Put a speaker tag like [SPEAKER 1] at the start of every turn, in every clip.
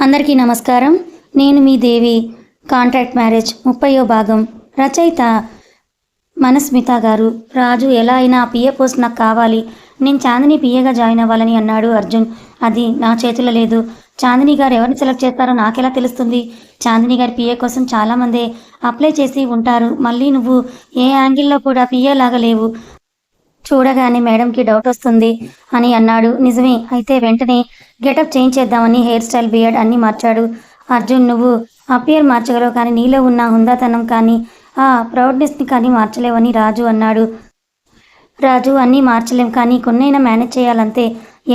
[SPEAKER 1] అందరికీ నమస్కారం. నేను మీ దేవి. కాంట్రాక్ట్ మ్యారేజ్ ముప్పయో భాగం. రచయిత మనస్మిత గారు రాజు ఎలా అయినా పిఏ పోస్ట్ నాకు కావాలి. నేను చాందిని పిఏగా జాయిన్ అవ్వాలని అన్నాడు అర్జున్. అది నా చేతిలో లేదు. చాందిని గారు ఎవరిని సెలెక్ట్ చేస్తారో నాకెలా తెలుస్తుంది? చాందిని గారి పిఏ కోసం చాలామంది అప్లై చేసి ఉంటారు. మళ్ళీ నువ్వు ఏ యాంగిల్లో కూడా పిఏ లాగా లేవు. చూడగానే మేడంకి డౌట్ వస్తుంది అని అన్నాడు. నిజమే అయితే వెంటనే గెటప్ చేంజ్ చేద్దామని హెయిర్ స్టైల్ బియర్డ్ అన్ని మార్చాడు. అర్జున్ నువ్వు అపియర్ మార్చగలవు కానీ నీలో ఉన్న హుందాతనం కానీ ఆ ప్రౌడ్నెస్ని కానీ మార్చలేవని రాజు అన్నాడు. రాజు అన్నీ మార్చలేం కానీ కొన్నైనా మేనేజ్ చేయాలంతే.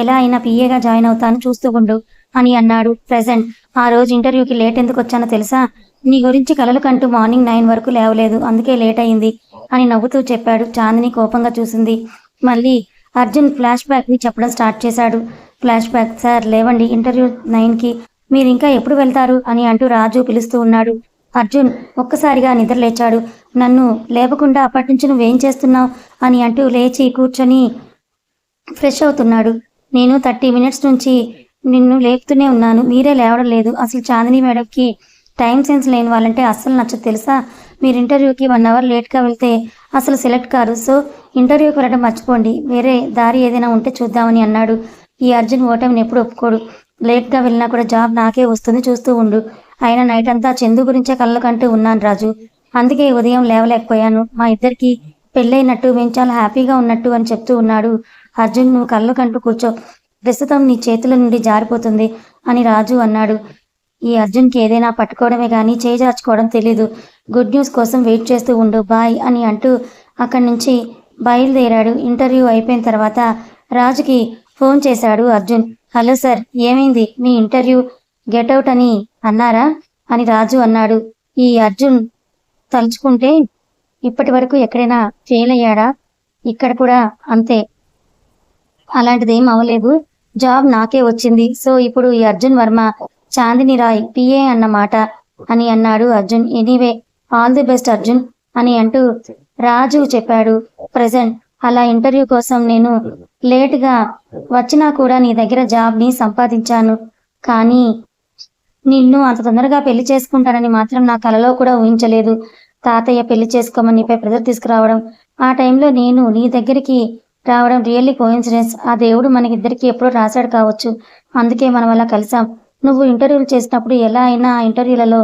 [SPEAKER 1] ఎలా అయినా పిఏగా జాయిన్ అవుతాను చూస్తూ ఉండు అని అన్నాడు. ప్రెసెంట్ ఆ రోజు ఇంటర్వ్యూకి లేట్ ఎందుకు వచ్చానో తెలుసా? నీ గురించి కలలు కంటూ మార్నింగ్ నైన్ వరకు లేవలేదు అందుకే లేట్ అయింది. అని నవ్వుతూ చెప్పాడు. చాందిని కోపంగా చూసింది. మళ్ళీ అర్జున్ ఫ్లాష్ బ్యాక్ని చెప్పడం స్టార్ట్ చేశాడు. ఫ్లాష్ బ్యాక్ సార్ లేవండి. ఇంటర్వ్యూ నైన్కి మీరు ఇంకా ఎప్పుడు వెళ్తారు? అని అంటూ రాజు పిలుస్తూ ఉన్నాడు. అర్జున్ ఒక్కసారిగా నిద్ర లేచాడు. నన్ను లేవకుండా అప్పటి నుంచి నువ్వేం చేస్తున్నావు? అని అంటూ లేచి కూర్చొని ఫ్రెష్ అవుతున్నాడు. నేను థర్టీ మినిట్స్ నుంచి నిన్ను లేపుతూనే ఉన్నాను. మీరే లేవడం లేదు. అసలు చాందిని మేడంకి టైం సెన్స్ లేని వాళ్ళంటే అస్సలు నచ్చదు. తెలుసా? మీరు ఇంటర్వ్యూకి వన్ అవర్ లేట్గా వెళ్తే అసలు సెలెక్ట్ కారు. సో ఇంటర్వ్యూకి వెళ్ళడం మర్చిపోండి. వేరే దారి ఏదైనా ఉంటే చూద్దామని అన్నాడు. ఈ అర్జున్ ఓటమిని ఎప్పుడు ఒప్పుకోడు. లేట్గా వెళ్ళినా కూడా జాబ్ నాకే వస్తుంది చూస్తూ ఉండు. అయినా నైట్ అంతా చందు గురించే కళ్ళు కంటూ ఉన్నాను రాజు. అందుకే ఉదయం లేవలేకపోయాను. మా ఇద్దరికి పెళ్ళైనట్టు మేము చాలా హ్యాపీగా ఉన్నట్టు అని చెప్తూ ఉన్నాడు. అర్జున్ నువ్వు కళ్ళు కంటూ కూర్చో. ప్రస్తుతం నీ చేతుల నుండి జారిపోతుంది అని రాజు అన్నాడు. ఈ అర్జున్కి ఏదైనా పట్టుకోవడమే కానీ చేజార్చుకోవడం తెలీదు. గుడ్ న్యూస్ కోసం వెయిట్ చేస్తూ ఉండు బాయ్ అని అంటూ అక్కడి నుంచి బయలుదేరాడు. ఇంటర్వ్యూ అయిపోయిన తర్వాత రాజుకి ఫోన్ చేశాడు అర్జున్. హలో సార్ ఏమైంది? మీ ఇంటర్వ్యూ గెట్అవుట్ అని అన్నారా? అని రాజు అన్నాడు. ఈ అర్జున్ తలుచుకుంటే ఇప్పటి వరకు ఎక్కడైనా ఫెయిల్ అయ్యాడా? ఇక్కడ కూడా అంతే. అలాంటిది ఏం అవ్వలేదు. జాబ్ నాకే వచ్చింది. సో ఇప్పుడు ఈ అర్జున్ వర్మ చాందిని రాయ్ పిఏ అన్నమాట అని అన్నాడు Arjun. Anyway all the best Arjun అని అంటూ రాజు చెప్పాడు. ప్రజెంట్ అలా ఇంటర్వ్యూ కోసం నేను లేట్గా వచ్చినా కూడా నీ దగ్గర జాబ్ని సంపాదించాను. కానీ నిన్ను అంత తొందరగా పెళ్ళి చేసుకుంటానని మాత్రం నా కలలో కూడా ఊహించలేదు. తాతయ్య పెళ్ళి చేసుకోమని నీపై ప్రెజర్ తీసుకురావడం ఆ టైంలో నేను నీ దగ్గరికి రావడం రియల్లీ కోయిన్సిడెన్స్. ఆ దేవుడు మనకిద్దరికి ఎప్పుడో రాశాడు కావచ్చు. అందుకే మనం అలా కలిసాం. నువ్వు ఇంటర్వ్యూలు చేసినప్పుడు ఎలా అయినా ఇంటర్వ్యూలలో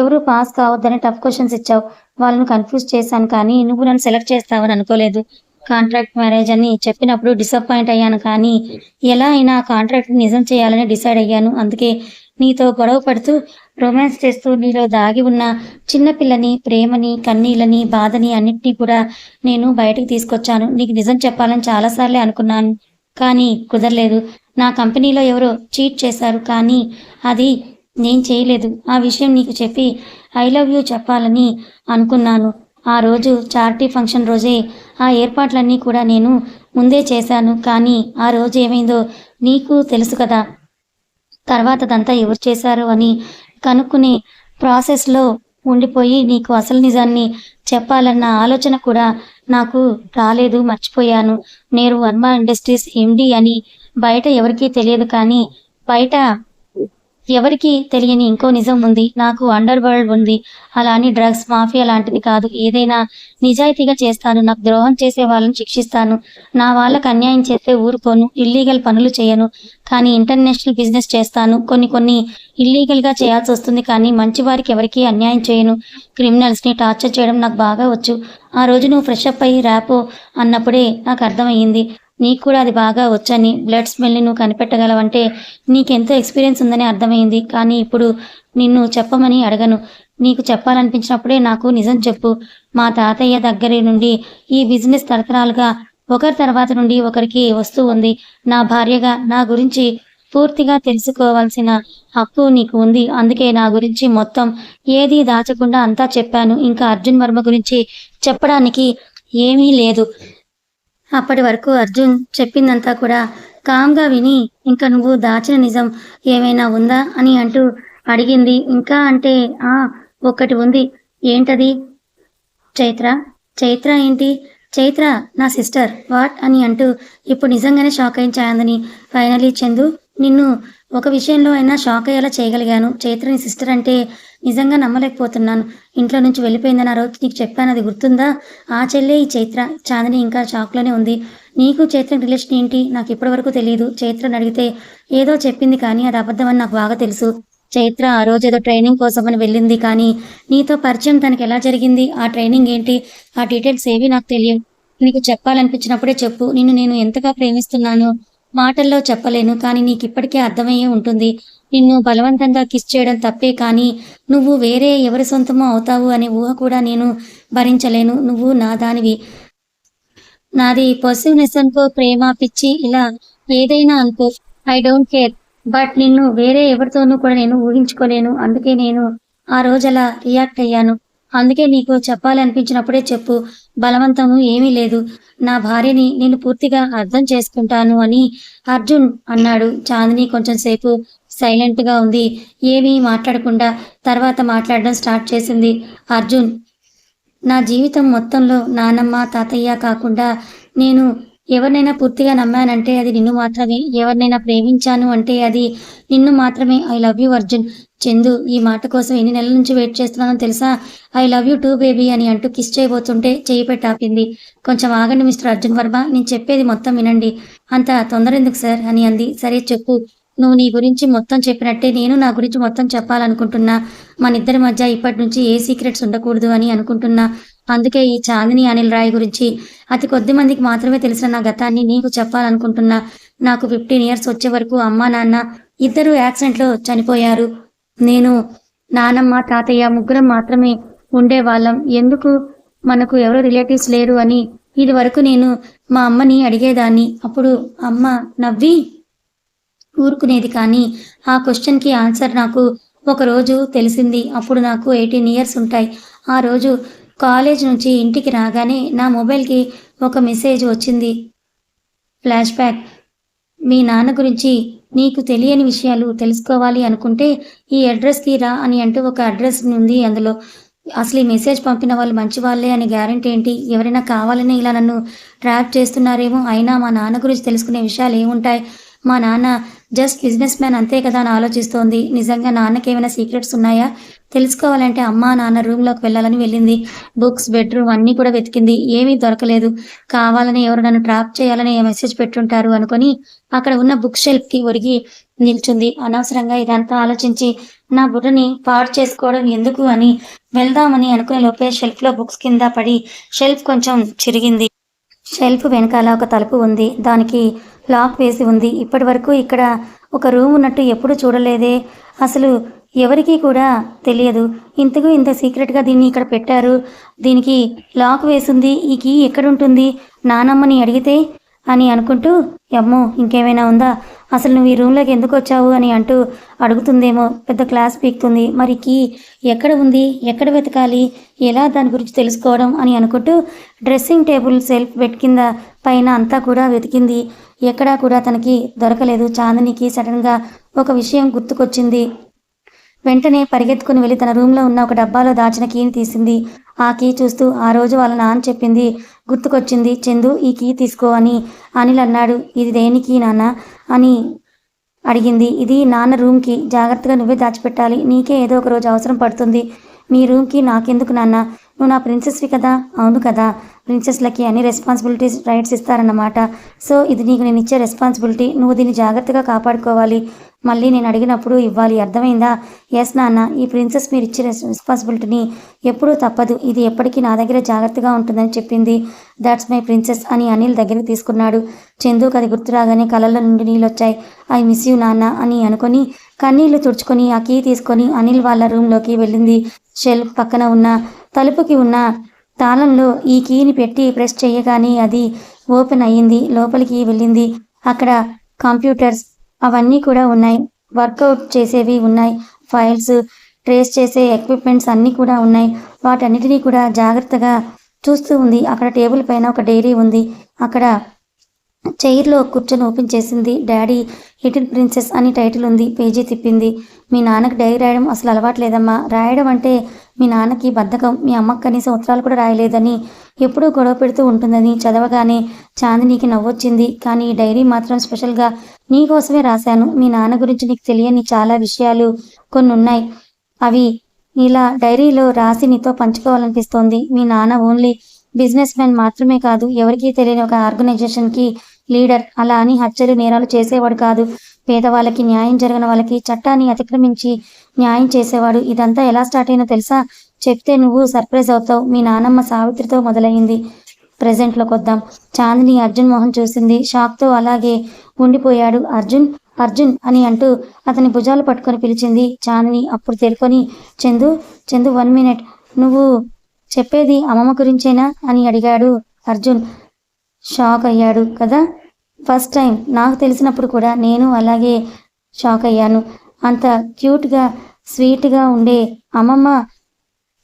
[SPEAKER 1] ఎవరు పాస్ కావద్దని టఫ్ క్వశ్చన్స్ ఇచ్చావు. వాళ్ళని కన్ఫ్యూజ్ చేశాను కానీ నువ్వు నన్ను సెలెక్ట్ చేస్తావని అనుకోలేదు. కాంట్రాక్ట్ మ్యారేజ్ అని చెప్పినప్పుడు డిసప్పాయింట్ అయ్యాను కానీ ఎలా అయినా కాంట్రాక్ట్ నిజం చేయాలని డిసైడ్ అయ్యాను. అందుకే నీతో గొడవ పడుతూ రొమాన్స్ చేస్తూ నీలో దాగి ఉన్న చిన్నపిల్లని ప్రేమని కన్నీళ్ళని బాధని అన్నిటినీ కూడా నేను బయటకు తీసుకొచ్చాను. నీకు నిజం చెప్పాలని చాలాసార్లే అనుకున్నాను కానీ కుదరలేదు. నా కంపెనీలో ఎవరో చీట్ చేశారు కానీ అది నేను చేయలేదు. ఆ విషయం నీకు చెప్పి ఐ లవ్ యూ చెప్పాలని అనుకున్నాను. ఆ రోజు చారిటీ ఫంక్షన్ రోజే ఆ ఏర్పాట్లన్నీ కూడా నేను ముందే చేశాను కానీ ఆ రోజు ఏమైందో నీకు తెలుసు కదా. తర్వాతదంతా ఎవరు చేశారు అని కనుక్కునే ప్రాసెస్లో ఉండిపోయి నీకు అసలు నిజాన్ని చెప్పాలన్న ఆలోచన కూడా నాకు రాలేదు. మర్చిపోయాను. నేను వర్మ ఇండస్ట్రీస్ ఎండి అని బయట ఎవరికీ తెలియదు కానీ బయట ఎవరికి తెలియని ఇంకో నిజం ఉంది. నాకు అండర్ వరల్డ్ ఉంది. అలా అని డ్రగ్స్ మాఫియా లాంటిది కాదు. ఏదైనా నిజాయితీగా చేస్తాను. నాకు ద్రోహం చేసే వాళ్ళని శిక్షిస్తాను. నా వాళ్ళకి అన్యాయం చేస్తే ఊరుకోను. ఇల్లీగల్ పనులు చేయను. కానీ ఇంటర్నేషనల్ బిజినెస్ చేస్తాను. కొన్ని కొన్ని ఇల్లీగల్గా చేయాల్సి వస్తుంది. కానీ మంచి వారికి ఎవరికీ అన్యాయం చేయను. క్రిమినల్స్ని టార్చర్ చేయడం నాకు బాగా వచ్చు. ఆ రోజు నువ్వు ఫ్రెష్ అప్ అయ్యి ర్యాపో అన్నప్పుడే నాకు అర్థమయ్యింది. నీకు కూడా అది బాగా వచ్చని బ్లడ్ స్మెల్ని నువ్వు కనిపెట్టగలవంటే నీకెంతో ఎక్స్పీరియన్స్ ఉందని అర్థమైంది. కానీ ఇప్పుడు నిన్ను చెప్పమని అడగను. నీకు చెప్పాలనిపించినప్పుడే నాకు నిజం చెప్పు. మా తాతయ్య దగ్గర నుండి ఈ బిజినెస్ తరతరాలుగా ఒకరి తర్వాత నుండి ఒకరికి వస్తూ ఉంది. నా భార్యగా నా గురించి పూర్తిగా తెలుసుకోవాల్సిన హక్కు నీకు ఉంది. అందుకే నా గురించి మొత్తం ఏది దాచకుండా అంతా చెప్పాను. ఇంకా అర్జున్ వర్మ గురించి చెప్పడానికి ఏమీ లేదు. అప్పటి వరకు అర్జున్ చెప్పిందంతా కూడా కామ్గా విని ఇంకా నువ్వు దాచిన నిజం ఏమైనా ఉందా? అని అంటూ అడిగింది. ఇంకా అంటే ఆ ఒక్కటి ఉంది. ఏంటది? చైత్ర చైత్ర ఏంటి? చైత్ర నా సిస్టర్ వాట్? అని అంటూ ఇప్పుడు నిజంగానే షాక్ అయిన చాందని. ఫైనలీ చందు నిన్ను ఒక విషయంలో అయినా షాక్ అయ్యేలా చేయగలిగాను. చైత్రని సిస్టర్ అంటే నిజంగా నమ్మలేకపోతున్నాను. ఇంట్లో నుంచి వెళ్ళిపోయిందని ఆ రోజు నీకు చెప్పాను అది గుర్తుందా? ఆ చెల్లే ఈ చైత్ర. చాందిని ఇంకా షాక్లోనే ఉంది. నీకు చైత్ర రిలేషన్ ఏంటి? నాకు ఇప్పటివరకు తెలియదు చైత్రని అడిగితే ఏదో చెప్పింది కానీ అది అబద్ధమని నాకు బాగా తెలుసు. చైత్ర ఆ రోజు ఏదో ట్రైనింగ్ కోసమని వెళ్ళింది కానీ నీతో పరిచయం తనకి ఎలా జరిగింది? ఆ ట్రైనింగ్ ఏంటి? ఆ డీటెయిల్స్ ఏవి నాకు తెలియదు నీకు చెప్పాలనిపించినప్పుడే చెప్పు. నిన్ను నేను ఎంతగా ప్రేమిస్తున్నాను? మాటల్లో చెప్పలేను కానీ నీకు ఇప్పటికే అర్థమయ్యే ఉంటుంది. నిన్ను బలవంతంగా కిస్ చేయడం తప్పే కానీ నువ్వు వేరే ఎవరి సొంతమో అవుతావు అనే ఊహ కూడా నేను భరించలేను. నువ్వు నా దానివి. నాది పర్సివ్నెస్ అనుకో ప్రేమ పిచ్చి ఇలా ఏదైనా అనుకో. ఐ డోంట్ కేర్ బట్ నిన్ను వేరే ఎవరితోనూ కూడా నేను ఊహించుకోలేను. అందుకే నేను ఆ రోజు అలా రియాక్ట్ అయ్యాను. అందుకే నీకు చెప్పాలనిపించినప్పుడే చెప్పు. బలవంతము ఏమీ లేదు. నా భార్యని నేను పూర్తిగా అర్థం చేసుకుంటాను అని అర్జున్ అన్నాడు. చాందిని కొంచెం సేపు సైలెంట్గా ఉంది. ఏమీ మాట్లాడకుండా తర్వాత మాట్లాడడం స్టార్ట్ చేసింది. అర్జున్ నా జీవితం మొత్తంలో నానమ్మ తాతయ్య కాకుండా నేను ఎవరినైనా పూర్తిగా నమ్మానంటే అది నిన్ను మాత్రమే ఎవరినైనా ప్రేమించాను అంటే అది నిన్ను మాత్రమే. I love you Arjun Chandu ఈ మాట కోసం ఎన్ని నెలల నుంచి వెయిట్ చేస్తున్నానో తెలుసా? I love you too baby అని అంటూ కిస్ చేయబోతుంటే చేయి పెట్టి ఆపింది. కొంచెం ఆగండి మిస్టర్ అర్జున్ వర్మ. నేను చెప్పేది మొత్తం వినండి. అంత తొందర ఎందుకు సార్? అని అంది. సరే చెప్పు. నువ్వు నీ గురించి మొత్తం చెప్పినట్టే నేను నా గురించి మొత్తం చెప్పాలనుకుంటున్నా. మన ఇద్దరి మధ్య ఇప్పటి నుంచి ఏ సీక్రెట్స్ ఉండకూడదు అని అనుకుంటున్నా. అందుకే ఈ చాందిని అనిల్ రాయ్ గురించి అతి కొద్ది మందికి మాత్రమే తెలిసిన నా గతాన్ని నీకు చెప్పాలనుకుంటున్నా నాకు ఫిఫ్టీన్ ఇయర్స్ వచ్చే వరకు అమ్మా నాన్న ఇద్దరు యాక్సిడెంట్లో చనిపోయారు. నేను నానమ్మ తాతయ్య ముగ్గురం మాత్రమే ఉండేవాళ్ళం. ఎందుకు? మనకు ఎవరు రిలేటివ్స్ లేరు అని ఇది వరకు నేను మా అమ్మని అడిగేదాన్ని. అప్పుడు అమ్మ నవ్వి ఊరుకునేది కానీ ఆ క్వశ్చన్కి ఆన్సర్ నాకు ఒకరోజు తెలిసింది. అప్పుడు నాకు ఎయిటీన్ ఇయర్స్ ఉంటాయి. ఆ రోజు కాలేజ్ నుంచి ఇంటికి రాగానే నా మొబైల్కి ఒక మెసేజ్ వచ్చింది. Flash back. మీ నాన్న గురించి నీకు తెలియని విషయాలు తెలుసుకోవాలి అనుకుంటే ఈ అడ్రస్కి రా అని అంటూ ఒక అడ్రస్ ఉంది అందులో. అసలు ఈ మెసేజ్ పంపిన వాళ్ళు మంచి వాళ్ళే అని గ్యారంటీ ఏంటి? ఎవరైనా కావాలని ఇలా నన్ను ట్రాప్ చేస్తున్నారేమో? అయినా మా నాన్న గురించి తెలుసుకునే విషయాలు ఏముంటాయి? మా నాన్న జస్ట్ బిజినెస్ మ్యాన్ అంతే కదా అని ఆలోచిస్తోంది. నిజంగా నాన్నకి ఏమైనా సీక్రెట్స్ ఉన్నాయా? తెలుసుకోవాలంటే అమ్మా నాన్న రూమ్లోకి వెళ్ళాలని వెళ్ళింది. బుక్స్ బెడ్రూమ్ అన్నీ కూడా వెతికింది. ఏమీ దొరకలేదు. కావాలని ఎవరు నన్ను ట్రాప్ చేయాలని మెసేజ్ పెట్టుంటారు అనుకొని అక్కడ ఉన్న బుక్ షెల్ఫ్కి ఒరిగి నిల్చుంది. అనవసరంగా ఇదంతా ఆలోచించి నా బుర్రని పాడు చేసుకోవడం ఎందుకు అని వెళ్దామని అనుకునే లోపే షెల్ఫ్లో బుక్స్ కింద పడి షెల్ఫ్ కొంచెం చిరిగింది. షెల్ఫ్ వెనకాల ఒక తలుపు ఉంది. దానికి లాక్ వేసి ఉంది. ఇప్పటి వరకు ఇక్కడ ఒక రూమ్ ఉన్నట్టు ఎప్పుడు చూడలేదే. అసలు ఎవరికీ కూడా తెలియదు. ఇంతకు ఇంత సీక్రెట్గా దీన్ని ఇక్కడ పెట్టారు. దీనికి లాక్ వేసింది. ఈ కీ ఎక్కడుంటుంది? నానమ్మని అడిగితే అని అనుకుంటూ అమ్మో ఇంకేమైనా ఉందా? అసలు నువ్వు ఈ రూమ్లోకి ఎందుకు వచ్చావు? అని అంటూ అడుగుతుందేమో. పెద్ద క్లాస్ పీక్తుంది. మరి కీ ఎక్కడ ఉంది? ఎక్కడ వెతకాలి? ఎలా దాని గురించి తెలుసుకోవడం? అని అనుకుంటూ డ్రెస్సింగ్ టేబుల్ సెల్ఫ్ బెడ్ కింద పైన అంతా కూడా వెతికింది. ఎక్కడా కూడా తనకి దొరకలేదు. చాందనికి సడన్గా ఒక విషయం గుర్తుకొచ్చింది. వెంటనే పరిగెత్తుకుని వెళ్ళి తన రూమ్లో ఉన్న ఒక డబ్బాలో దాచిన కీని తీసింది. ఆ కీ చూస్తూ ఆ రోజు వాళ్ళ నాన్న చెప్పింది గుర్తుకొచ్చింది. చందు ఈ కీ తీసుకో అని అనిల్ అన్నాడు. ఇది దేనికి నాన్న? అని అడిగింది. ఇది నాన్న రూమ్కి జాగ్రత్తగా నువ్వే దాచిపెట్టాలి. నీకే ఏదో ఒక రోజు అవసరం పడుతుంది. మీ రూమ్కి నాకెందుకు నాన్న? నువ్వు నా ప్రిన్సెస్వి కదా? అవును కదా. ప్రిన్సెస్లకి అన్ని రెస్పాన్సిబిలిటీస్ రైట్స్ ఇస్తారన్నమాట. సో ఇది నీకు నేను ఇచ్చే రెస్పాన్సిబిలిటీ. నువ్వు దీన్ని జాగ్రత్తగా కాపాడుకోవాలి. మళ్ళీ నేను అడిగినప్పుడు ఇవ్వాలి అర్థమైందా? ఎస్ నాన్న ఈ ప్రిన్సెస్ మీరు ఇచ్చే రెస్- రెస్పాన్సిబిలిటీని ఎప్పుడూ తప్పదు. ఇది ఎప్పటికీ నా దగ్గర జాగ్రత్తగా ఉంటుందని చెప్పింది. దాట్స్ మై ప్రిన్సెస్ అని అనిల్ దగ్గరికి తీసుకున్నాడు. చందుకు అది గుర్తు రాగానే కళ్ళల్లో నుండి నీళ్ళు వచ్చాయి ఐ మిస్ యూ నాన్న అని అనుకొని కన్నీళ్ళు తుడుచుకొని ఆ కీ తీసుకొని అనిల్ వాళ్ళ రూమ్లోకి వెళ్ళింది. షెల్ఫ్ పక్కన ఉన్న తలుపుకి ఉన్న తాళంలో ఈ కీని పెట్టి ప్రెస్ చేయగానే అది ఓపెన్ అయ్యింది. లోపలికి వెళ్ళింది. అక్కడ కంప్యూటర్స్ అవన్నీ కూడా ఉన్నాయి. వర్కౌట్ చేసేవి ఉన్నాయి. ఫైల్స్ ట్రేస్ చేసే ఎక్విప్మెంట్స్ అన్నీ కూడా ఉన్నాయి. వాటన్నిటినీ కూడా జాగ్రత్తగా చూస్తూ ఉంది. అక్కడ టేబుల్ పైన ఒక డైరీ ఉంది. అక్కడ చైర్లో కూర్చొని ఓపెన్ చేసింది. డాడీ లిటిల్ ప్రిన్సెస్ అని టైటిల్ ఉంది. పేజీ తిప్పింది. మీ నాన్నకి డైరీ రాయడం అసలు అలవాట్లేదమ్మా రాయడం అంటే మీ నాన్నకి బద్ధకం. మీ అమ్మకి కనీసం ఉత్తరాలు కూడా రాయలేదని ఎప్పుడూ గొడవ పెడుతూ ఉంటుందని చదవగానే చాందినీకి నవ్వొచ్చింది. కానీ ఈ డైరీ మాత్రం స్పెషల్గా నీకోసమే రాశాను. మీ నాన్న గురించి నీకు తెలియని చాలా విషయాలు కొన్ని ఉన్నాయి అవి ఇలా డైరీలో రాసి నీతో పంచుకోవాలనిపిస్తోంది. మీ నాన్న ఓన్లీ బిజినెస్ మ్యాన్ మాత్రమే కాదు ఎవరికీ తెలియని ఒక ఆర్గనైజేషన్కి లీడర్. అలా అని హత్యలు నేరాలు చేసేవాడు కాదు. పేదవాళ్ళకి న్యాయం జరిగిన వాళ్ళకి చట్టాన్ని అతిక్రమించి న్యాయం చేసేవాడు. ఇదంతా ఎలా స్టార్ట్ అయినో తెలుసా? చెప్తే నువ్వు సర్ప్రైజ్ అవుతావు. మీ నానమ్మ సావిత్రితో మొదలైంది. ప్రెజెంట్లోకి వద్దాం. చాందిని అర్జున్ మోహన్ చూసింది. షాక్తో అలాగే ఉండిపోయాడు. అర్జున్ అర్జున్ అని అంటూ అతని భుజాలు పట్టుకొని పిలిచింది. చాందిని అప్పుడు తెలుకొని చందు చందు వన్ మినిట్ నువ్వు చెప్పేది అమ్మమ్మ గురించేనా? అని అడిగాడు అర్జున్. షాక్ అయ్యాడు కదా? First time. నాకు తెలిసినప్పుడు కూడా నేను అలాగే షాక్ అయ్యాను. అంత క్యూట్గా స్వీట్గా ఉండే అమ్మమ్మ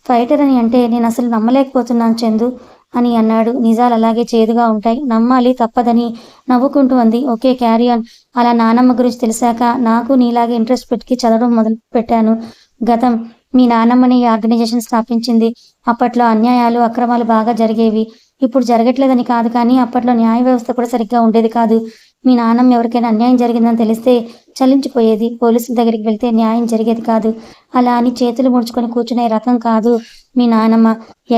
[SPEAKER 1] ఫైటర్ అని అంటే నేను అసలు నమ్మలేకపోతున్నాను చందు అని అన్నాడు. నిజాలు అలాగే చేదుగా ఉంటాయి. నమ్మాలి తప్పదని నవ్వుకుంటూ అంది. Okay carry on. అలా నానమ్మ గురించి తెలిసాక నాకు నీలాగే ఇంట్రెస్ట్ పెట్టి చదవడం మొదలు పెట్టాను. గతం మీ నానమ్మని ఆర్గనైజేషన్ స్థాపించింది. అప్పట్లో అన్యాయాలు అక్రమాలు బాగా జరిగేవి. ఇప్పుడు జరగట్లేదని కాదు కానీ అప్పట్లో న్యాయ వ్యవస్థ కూడా సరిగ్గా ఉండేది కాదు. మీ నాన్నమ్మ ఎవరికైనా అన్యాయం జరిగిందని తెలిస్తే చలించిపోయేది. పోలీసుల దగ్గరికి వెళ్తే న్యాయం జరిగేది కాదు. అలా అని చేతులు ముడుచుకొని కూర్చునే రకం కాదు మీ నానమ్మ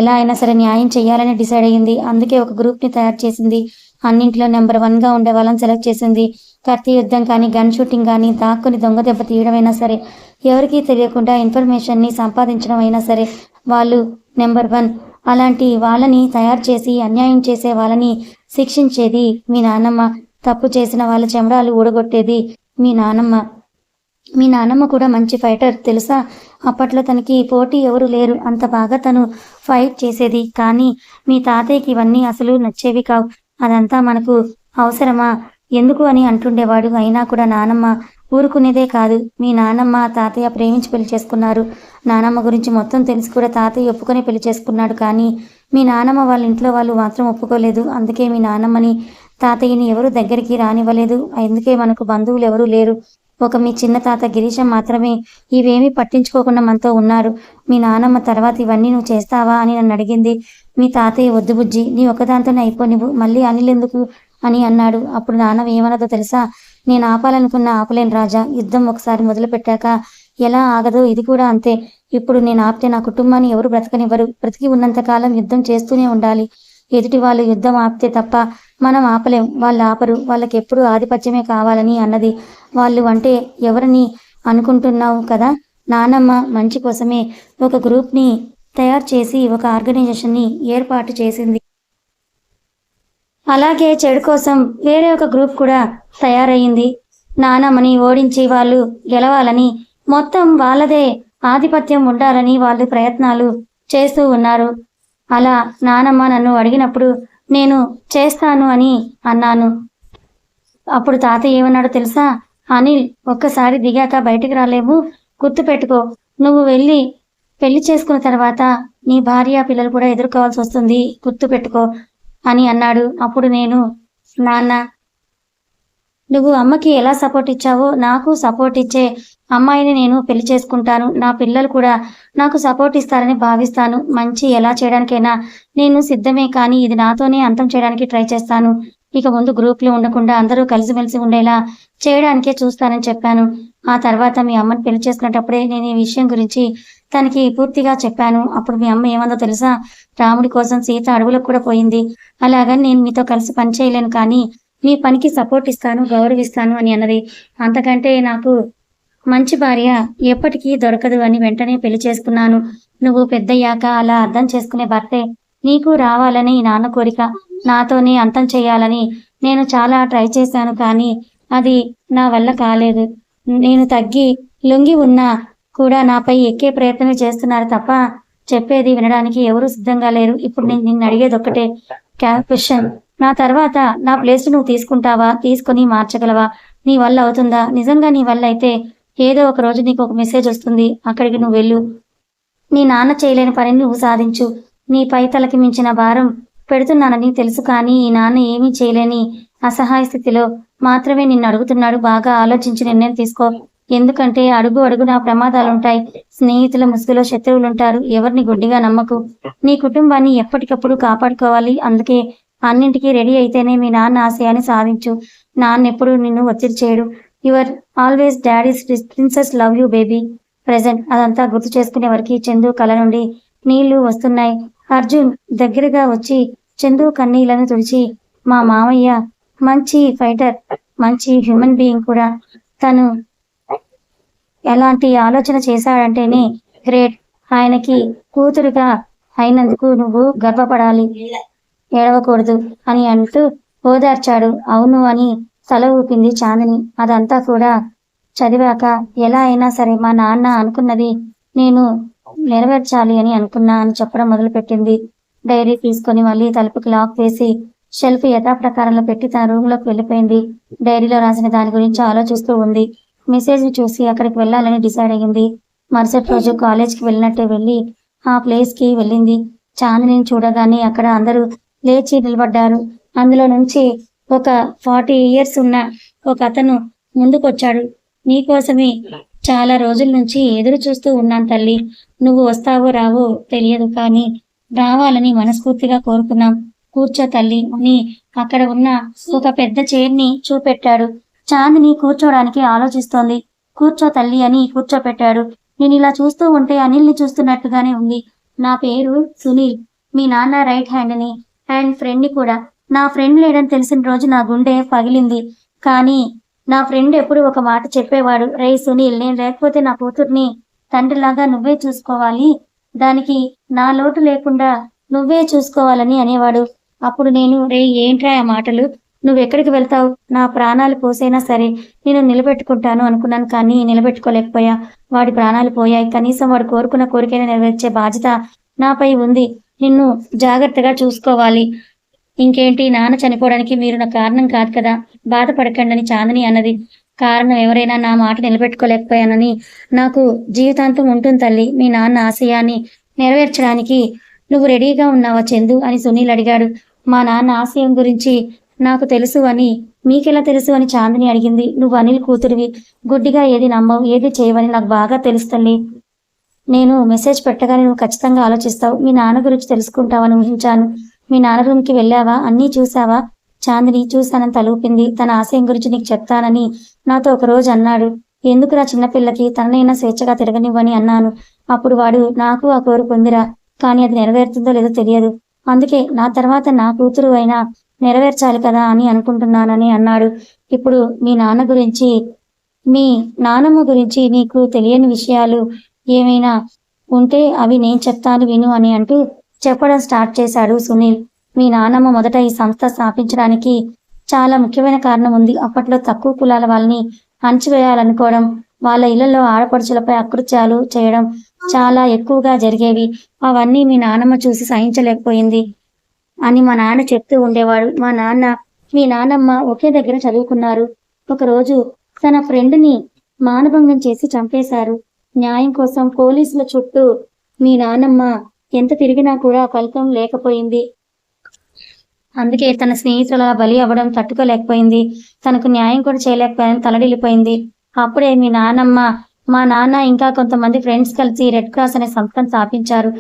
[SPEAKER 1] ఎలా అయినా సరే న్యాయం చేయాలని డిసైడ్ అయ్యింది. అందుకే ఒక గ్రూప్ని తయారు చేసింది. అన్నింటిలో నెంబర్ వన్గా ఉండే వాళ్ళని సెలెక్ట్ చేసింది. కత్తి యుద్ధం కానీ గన్ షూటింగ్ కానీ దాక్కుని దొంగ దెబ్బ తీయడమైనా సరే ఎవరికీ తెలియకుండా ఇన్ఫర్మేషన్ని సంపాదించడం అయినా సరే వాళ్ళు నెంబర్ వన్ అలాంటి వాళ్ళని తయారు చేసి అన్యాయం చేసే వాళ్ళని శిక్షించేది మీ నాన్నమ్మ తప్పు చేసిన వాళ్ళ చెమడాలు ఊడగొట్టేది మీ నానమ్మ. మీ నానమ్మ కూడా మంచి ఫైటర్ తెలుసా? అప్పట్లో తనకి పోటీ ఎవరు లేరు. అంత బాగా తను ఫైట్ చేసేది. కానీ మీ తాతయ్యకి ఇవన్నీ అసలు నచ్చేవి కావు. అదంతా మనకు అవసరమా? ఎందుకు అని అంటుండేవాడు. అయినా కూడా నానమ్మ ఊరుకునేదే కాదు. మీ నానమ్మ తాతయ్య ప్రేమించి పెళ్ళి చేసుకున్నారు. నానమ్మ గురించి మొత్తం తెలిసి కూడా తాతయ్య ఒప్పుకొని పెళ్ళి చేసుకున్నాడు కానీ మీ నానమ్మ వాళ్ళ ఇంట్లో వాళ్ళు మాత్రం ఒప్పుకోలేదు. అందుకే మీ నానమ్మని తాతయ్యని ఎవరు దగ్గరికి రానివ్వలేదు. అందుకే మనకు బంధువులు ఎవరూ లేరు. ఒక మీ చిన్న తాత గిరీశం మాత్రమే ఇవేమీ పట్టించుకోకుండా మనతో ఉన్నారు. మీ నానమ్మ తర్వాత ఇవన్నీ నువ్వు చేస్తావా అని నన్ను అడిగింది. మీ తాతయ్య వద్దు బుజ్జి. నీ ఒకదాంతోనే అయిపో నువ్వు మళ్ళీ అనిల్ ఎందుకు అని అన్నాడు. అప్పుడు నాన్న ఏమన్నదో తెలుసా? నేను ఆపాలనుకున్న ఆపలేను రాజా. యుద్ధం ఒకసారి మొదలు పెట్టాక ఎలా ఆగదో ఇది కూడా అంతే. ఇప్పుడు నేను ఆపితే నా కుటుంబాన్ని ఎవరు బ్రతకనివ్వరు. బ్రతికి ఉన్నంతకాలం యుద్ధం చేస్తూనే ఉండాలి. ఎదుటి వాళ్ళు యుద్ధం ఆపితే తప్ప మనం ఆపలేం. వాళ్ళు ఆపరు. వాళ్ళకి ఎప్పుడు ఆధిపత్యమే కావాలని అన్నది. వాళ్ళు అంటే ఎవరిని అనుకుంటున్నావు కదా? నానమ్మ మంచి కోసమే ఒక గ్రూప్ని తయారు చేసి ఒక ఆర్గనైజేషన్ని ఏర్పాటు చేసింది. అలాగే చెడు కోసం వేరే ఒక గ్రూప్ కూడా తయారయ్యింది. నానమ్మని ఓడించి వాళ్ళు గెలవాలని మొత్తం వాళ్ళదే ఆధిపత్యం ఉండాలని వాళ్ళు ప్రయత్నాలు చేస్తూ ఉన్నారు. అలా నానమ్మ నన్ను అడిగినప్పుడు నేను చేస్తాను అని అన్నాను. అప్పుడు తాతయ్య ఏమన్నాడో తెలుసా? అనిల్ ఒక్కసారి దిగాక బయటికి రాలేము. గుర్తుపెట్టుకో నువ్వు వెళ్ళి పెళ్ళి చేసుకున్న తర్వాత నీ భార్య పిల్లలు కూడా ఎదుర్కోవాల్సి వస్తుంది. గుర్తుపెట్టుకో అని అన్నాడు. అప్పుడు నేను నాన్న నువ్వు అమ్మకి ఎలా సపోర్ట్ ఇచ్చావో నాకు సపోర్ట్ ఇచ్చే అమ్మాయిని నేను పెళ్ళి చేసుకుంటాను. నా పిల్లలు కూడా నాకు సపోర్ట్ ఇస్తారని భావిస్తాను. మంచి ఎలా చేయడానికైనా నేను సిద్ధమే కానీ ఇది నాతోనే అంతం చేయడానికి ట్రై చేస్తాను. ఇక ముందు గ్రూప్లో ఉండకుండా అందరూ కలిసిమెలిసి ఉండేలా చేయడానికే చూస్తానని చెప్పాను. ఆ తర్వాత మీ అమ్మని పెళ్ళి చేసుకునేటప్పుడే నేను ఈ విషయం గురించి తనకి పూర్తిగా చెప్పాను. అప్పుడు మీ అమ్మ ఏమందో తెలుసా? రాముడి కోసం సీత అడవులకు కూడా పోయింది. అలాగని నేను మీతో కలిసి పని చేయలేను కానీ మీ పనికి సపోర్ట్ ఇస్తాను గౌరవిస్తాను అని అన్నది. అంతకంటే నాకు మంచి భార్య ఎప్పటికీ దొరకదు అని వెంటనే పెళ్ళి చేసుకున్నాను. నువ్వు పెద్దయ్యాక అలా అర్థం చేసుకునే భర్తే నీకు రావాలని నాన్న కోరిక. నాతోనే అంతం చేయాలని నేను చాలా ట్రై చేశాను కానీ అది నా వల్ల కాలేదు. నేను తగ్గి లొంగి ఉన్నా కూడా నాపై ఎక్కే ప్రయత్నమే చేస్తున్నారు తప్ప చెప్పేది వినడానికి ఎవరూ సిద్ధంగా లేరు. ఇప్పుడు నేను నిన్ను అడిగేది ఒక్కటే. క్వశ్చన్. నా తర్వాత నా ప్లేస్ నువ్వు తీసుకుంటావా? తీసుకొని మార్చగలవా? నీ వల్ల అవుతుందా? నిజంగా నీ వల్ల అయితే ఏదో ఒక రోజు నీకు ఒక మెసేజ్ వస్తుంది. అక్కడికి నువ్వు వెళ్ళు. నీ నాన్న చేయలేని పనిని నువ్వు సాధించు. నీ పై తలకి మించిన భారం పెడుతున్నానని తెలుసు కానీ ఈ నాన్న ఏమీ చేయలేని అసహాయ స్థితిలో మాత్రమే నిన్ను అడుగుతున్నాడు. బాగా ఆలోచించి నిర్ణయం తీసుకో. ఎందుకంటే అడుగు అడుగున ప్రమాదాలుంటాయి. స్నేహితుల ముసుగులో శత్రువులు ఉంటారు ఎవరిని గుడ్డిగా నమ్మకు. నీ కుటుంబాన్ని ఎప్పటికప్పుడు కాపాడుకోవాలి. అందుకే అన్నింటికీ రెడీ అయితేనే మీ నాన్న ఆశయాన్ని సాధించు. నాన్న ఎప్పుడు నిన్ను ఒత్తిడి చేయడు. Your always daddy's princess love you baby. Present అదంతా గుర్తు చేసుకునే వరకు చందు కల నుండి నీళ్ళు వస్తున్నాయి. అర్జున్ దగ్గరగా వచ్చి చందు కన్నీళ్ళను తుడిచి మా మామయ్య మంచి ఫైటర్ మంచి హ్యూమన్ బీయింగ్ కూడా. తను ఎలాంటి ఆలోచన చేశాడంటేనే గ్రేట్ ఆయనకి కూతురుగా అయినందుకు నువ్వు గర్వపడాలి. ఏడవకూడదు అని అంటూ ఓదార్చాడు. అవును అని తల ఊపింది చాందిని. అదంతా కూడా చదివాక ఎలా అయినా సరే మా నాన్న అనుకున్నది నేను నెరవేర్చాలి అని అనుకున్నా అని చెప్పడం మొదలుపెట్టింది. డైరీ తీసుకొని మళ్ళీ తలుపుకి లాక్ వేసి షెల్ఫ్ యథాప్రకారంలో పెట్టి తన రూమ్లోకి వెళ్ళిపోయింది. డైరీలో రాసిన దాని గురించి ఆలోచిస్తూ ఉంది. మెసేజ్ చూసి అక్కడికి వెళ్ళాలని డిసైడ్ అయ్యింది. మరుసటి రోజు కాలేజ్కి వెళ్ళినట్టే వెళ్ళి ఆ ప్లేస్కి వెళ్ళింది. చాందిని చూడగానే అక్కడ అందరూ లేచి నిలబడ్డారు. అందులో నుంచి ఒక ఫార్టీ ఇయర్స్ ఉన్న ఒక అతను ముందుకొచ్చాడు. నీకోసమే చాలా రోజుల నుంచి ఎదురు చూస్తూ ఉన్నాను తల్లి. నువ్వు వస్తావో రావో తెలియదు కానీ రావాలని మనస్ఫూర్తిగా కోరుకున్నాం. కూర్చో తల్లి అని అక్కడ ఉన్న ఒక పెద్ద చైర్ని చూపెట్టాడు. చాందిని కూర్చోడానికి ఆలోచిస్తోంది. కూర్చో తల్లి అని కూర్చోపెట్టాడు. నేను ఇలా చూస్తూ ఉంటే అనిల్ని చూస్తున్నట్టుగానే ఉంది. నా పేరు సునీల్. మీ నాన్న రైట్ హ్యాండ్ని అండ్ ఫ్రెండ్ని కూడా. నా ఫ్రెండ్ లేడని తెలిసిన రోజు నా గుండె పగిలింది. కానీ నా ఫ్రెండ్ ఎప్పుడు ఒక మాట చెప్పేవాడు రే సునీల్ నేను లేకపోతే నా కూతుర్ని తండ్రిలాగా నువ్వే చూసుకోవాలి. దానికి నా లోటు లేకుండా నువ్వే చూసుకోవాలని అనేవాడు. అప్పుడు నేను రే ఏంట్రా ఆ మాటలు? నువ్వు ఎక్కడికి వెళ్తావు? నా ప్రాణాలు పోసైనా సరే నేను నిలబెట్టుకుంటాను అనుకున్నాను కానీ నిలబెట్టుకోలేకపోయా. వాడి ప్రాణాలు పోయాయి. కనీసం వాడు కోరుకున్న కోరికైనా నెరవేర్చే బాధ్యత నాపై ఉంది. నిన్ను జాగ్రత్తగా చూసుకోవాలి. ఇంకేంటి? నాన్న చనిపోవడానికి మీరు నా కారణం కాదు కదా. బాధపడకండి అని చాందని అన్నది. కారణం ఎవరైనా నా మాట నిలబెట్టుకోలేకపోయానని నాకు జీవితాంతం ఉంటుంది తల్లి. మీ నాన్న ఆశయాన్ని నెరవేర్చడానికి నువ్వు రెడీగా ఉన్నావా చందు అని సునీల్ అడిగాడు. మా నాన్న ఆశయం గురించి నాకు తెలుసు అని మీకెలా తెలుసు అని చాందిని అడిగింది. నువ్వు అనిల్ కూతురివి. గుడ్డిగా ఏది నమ్మవు ఏది చేయవని నాకు బాగా తెలుస్తుంది నేను మెసేజ్ పెట్టగానే నువ్వు ఖచ్చితంగా ఆలోచిస్తావు. మీ నాన్న గురించి తెలుసుకుంటావని ఊహించాను. మీ నాన్న రూమ్కి వెళ్ళావా? అన్నీ చూసావా చాందిని చూశానని తలూపింది. తన ఆశయం గురించి నీకు చెప్తానని నాతో ఒక రోజు అన్నాడు. ఎందుకురా చిన్నపిల్లకి తననైనా స్వేచ్ఛగా తిరగనివ్వని అన్నాను. అప్పుడు వాడు నాకు ఆ కోరిక ఉందిరా కానీ అది నెరవేరుతుందో లేదో తెలియదు. అందుకే నా తర్వాత నా కూతురు అయినా నెరవేర్చాలి కదా అని అనుకుంటున్నానని అన్నాడు. ఇప్పుడు మీ నాన్న గురించి మీ నానమ్మ గురించి నీకు తెలియని విషయాలు ఏమైనా ఉంటే అవి నేను చెప్తాను విను అని అంటూ చెప్పడం స్టార్ట్ చేశాడు సునీల్. మీ నానమ్మ మొదట ఈ సంస్థ స్థాపించడానికి చాలా ముఖ్యమైన కారణం ఉంది. అప్పట్లో తక్కువ కులాల వాళ్ళని అణచివేయాలనుకోవడం వాళ్ళ ఇళ్ళలో ఆడపడుచులపై అకృత్యాలు చేయడం చాలా ఎక్కువగా జరిగేవి. అవన్నీ మీ నానమ్మ చూసి సహించలేకపోయింది. అని మా నాన్న చెప్తూ ఉండేవాడు. మా నాన్న మీ నానమ్మ ఒకే దగ్గర చదువుకున్నారు. ఒకరోజు తన ఫ్రెండ్ని మానభంగం చేసి చంపేశారు. న్యాయం కోసం పోలీసుల చుట్టూ మీ నానమ్మ ఎంత తిరిగినా కూడా ఫలితం లేకపోయింది. అందుకే తన స్నేహితుల బలి అవ్వడం తట్టుకోలేకపోయింది. తనకు న్యాయం కూడా చేయలేకపోయింది తలడిల్లిపోయింది. అప్పుడే మీ నానమ్మ మా నాన్న ఇంకా కొంతమంది ఫ్రెండ్స్ కలిసి రెడ్ క్రాస్ అనే సంస్థను స్థాపించారు.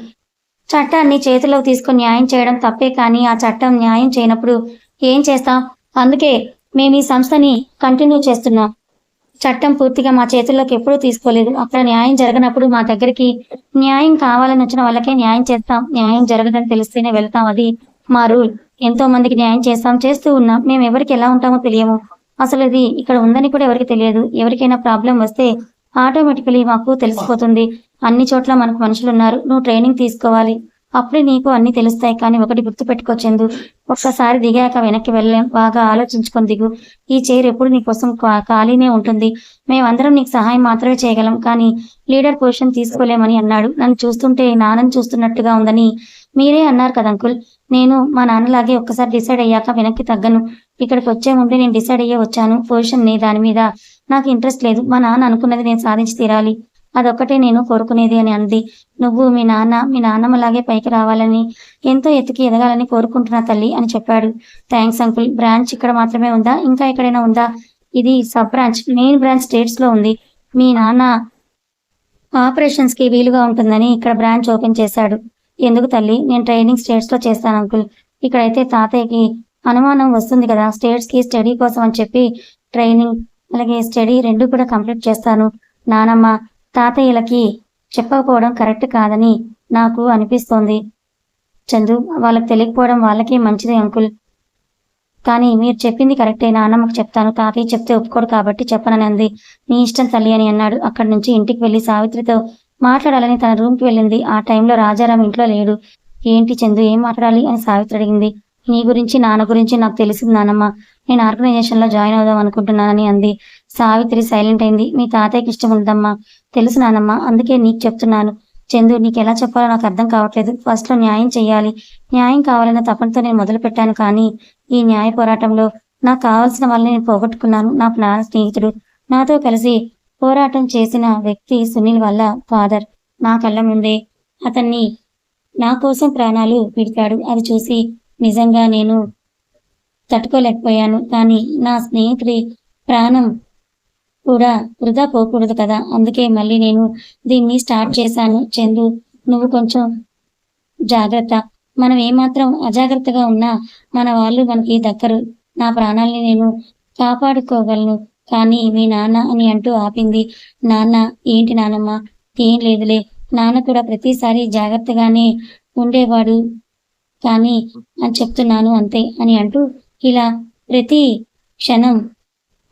[SPEAKER 1] చట్టాన్ని చేతిలోకి తీసుకొని న్యాయం చేయడం తప్పే కానీ ఆ చట్టం న్యాయం చేయనప్పుడు ఏం చేస్తాం? అందుకే మేము ఈ సంస్థని కంటిన్యూ చేస్తున్నాం. చట్టం పూర్తిగా మా చేతుల్లోకి ఎప్పుడూ తీసుకోలేదు. అక్కడ న్యాయం జరగనప్పుడు మా దగ్గరికి న్యాయం కావాలని వచ్చిన వాళ్ళకే న్యాయం చేస్తాం. న్యాయం జరగదని తెలిస్తేనే వెళ్తాం. అది మా రూల్. ఎంతో మందికి న్యాయం చేస్తాం చేస్తూ ఉన్నాం. మేము ఎవరికి ఎలా ఉంటామో తెలియము. అసలు ఇది ఇక్కడ ఉందని కూడా ఎవరికి తెలియదు. ఎవరికైనా ప్రాబ్లం వస్తే ఆటోమేటికలీ మాకు తెలిసిపోతుంది. అన్ని చోట్ల మనకు మనుషులు ఉన్నారు నువ్వు ట్రైనింగ్ తీసుకోవాలి. అప్పుడే నీకు అన్ని తెలుస్తాయి. కానీ ఒకటి గుర్తు గుర్తుపెట్టుకోవచ్చేందు ఒక్కసారి దిగాక వెనక్కి వెళ్ళలేం బాగా ఆలోచించుకొని దిగు. ఈ చైర్ ఎప్పుడు నీకోసం ఖాళీనే ఉంటుంది. మేమందరం నీకు సహాయం మాత్రమే చేయగలం. కానీ లీడర్ పొజిషన్ తీసుకోలేమని అన్నాడు. నన్ను చూస్తుంటే నాన్నని చూస్తున్నట్టుగా ఉందని మీరే అన్నారు కదా అంకుల్. నేను మా నాన్నలాగే ఒక్కసారి డిసైడ్ అయ్యాక వెనక్కి తగ్గను. ఇక్కడికి వచ్చే ముందే నేను డిసైడ్ అయ్యే వచ్చాను. పొజిషన్ని దాని మీద. నాకు ఇంట్రెస్ట్ లేదు. మా నాన్న అనుకున్నది నేను సాధించి తీరాలి. అదొక్కటే నేను కోరుకునేది అని అంది. నువ్వు మీ నాన్న మీ నాన్నమ్మలాగే పైకి రావాలని ఎంతో ఎత్తుకి ఎదగాలని కోరుకుంటున్నా తల్లి అని చెప్పాడు. థ్యాంక్స్ అంకుల్ బ్రాంచ్ ఇక్కడ మాత్రమే ఉందా? ఇంకా ఎక్కడైనా ఉందా? ఇది సబ్ బ్రాంచ్ మెయిన్ బ్రాంచ్ స్టేట్స్లో ఉంది. మీ నాన్న ఆపరేషన్స్కి వీలుగా ఉంటుందని ఇక్కడ బ్రాంచ్ ఓపెన్ చేశాడు. ఎందుకు తల్లి? నేను ట్రైనింగ్ స్టేట్స్లో చేస్తాను అంకుల్ ఇక్కడైతే తాతయ్యకి అనుమానం వస్తుంది కదా. స్టేట్స్కి స్టడీ కోసం అని చెప్పి ట్రైనింగ్ అలాగే స్టడీ రెండు కూడా కంప్లీట్ చేస్తాను. నానమ్మ తాతయ్యలకి చెప్పకపోవడం కరెక్ట్ కాదని నాకు అనిపిస్తోంది. చందు వాళ్ళకి తెలియకపోవడం వాళ్ళకి మంచిది అంకుల్. కానీ మీరు చెప్పింది కరెక్టే నాన్నమ్మకు చెప్తాను. తాతయ్య చెప్తే ఒప్పుకోడు కాబట్టి చెప్పనని అంది. నీ ఇష్టం తల్లి అని అన్నాడు. అక్కడి నుంచి ఇంటికి వెళ్ళి సావిత్రితో మాట్లాడాలని తన రూమ్కి వెళ్ళింది. ఆ టైంలో రాజారాం ఇంట్లో లేడు. ఏంటి చందు ఏం మాట్లాడాలి అని సావిత్రి అడిగింది. నీ గురించి నాన్న గురించి నాకు తెలిసింది నానమ్మ. నేను ఆర్గనైజేషన్లో జాయిన్ అవుదాం అనుకుంటున్నానని అంది. సావిత్రి సైలెంట్ అయింది. మీ తాతయ్యకి ఇష్టం ఉందమ్మా. తెలుసు నానమ్మా అందుకే నీకు చెప్తున్నాను. చందు నీకు ఎలా చెప్పాలో నాకు అర్థం కావట్లేదు. ఫస్ట్లో న్యాయం చెయ్యాలి. న్యాయం కావాలన్న తపనతో నేను మొదలు పెట్టాను కానీ ఈ న్యాయ పోరాటంలో నాకు కావాల్సిన వాళ్ళని నేను పోగొట్టుకున్నాను. నా ప్రాణ స్నేహితుడు. నాతో కలిసి పోరాటం చేసిన వ్యక్తి సునీల్ వల్ల ఫాదర్. నా కళ్ళ ముందే అతన్ని నా కోసం ప్రాణాలు విడిపాడు అది చూసి నిజంగా నేను తట్టుకోలేకపోయాను. కానీ నా స్నేహితుడి ప్రాణం కూడా వృధా పోకూడదు కదా. అందుకే మళ్ళీ నేను దీన్ని స్టార్ట్ చేశాను. చందు నువ్వు కొంచెం జాగ్రత్త. మనం ఏమాత్రం అజాగ్రత్తగా ఉన్నా మన వాళ్ళు మనకి దక్కరు. నా ప్రాణాల్ని నేను కాపాడుకోగలను. కానీ మీ నాన్న అని అంటూ ఆపింది. నాన్న ఏంటి నానమ్మ? ఏం లేదులే. నాన్న కూడా ప్రతిసారి జాగ్రత్తగానే ఉండేవాడు. కానీ అని చెప్తున్నాను అంతే అని అంటూ ఇలా ప్రతి క్షణం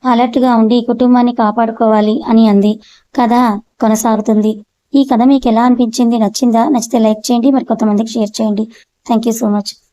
[SPEAKER 1] అలర్ట్గా ఉండి కుటుంబాన్ని కాపాడుకోవాలి అని అంది. కథ కొనసాగుతుంది. ఈ కథ మీకు ఎలా అనిపించింది? నచ్చిందా? నచ్చితే లైక్ చేయండి. మరి కొంతమందికి షేర్ చేయండి. Thank you so much.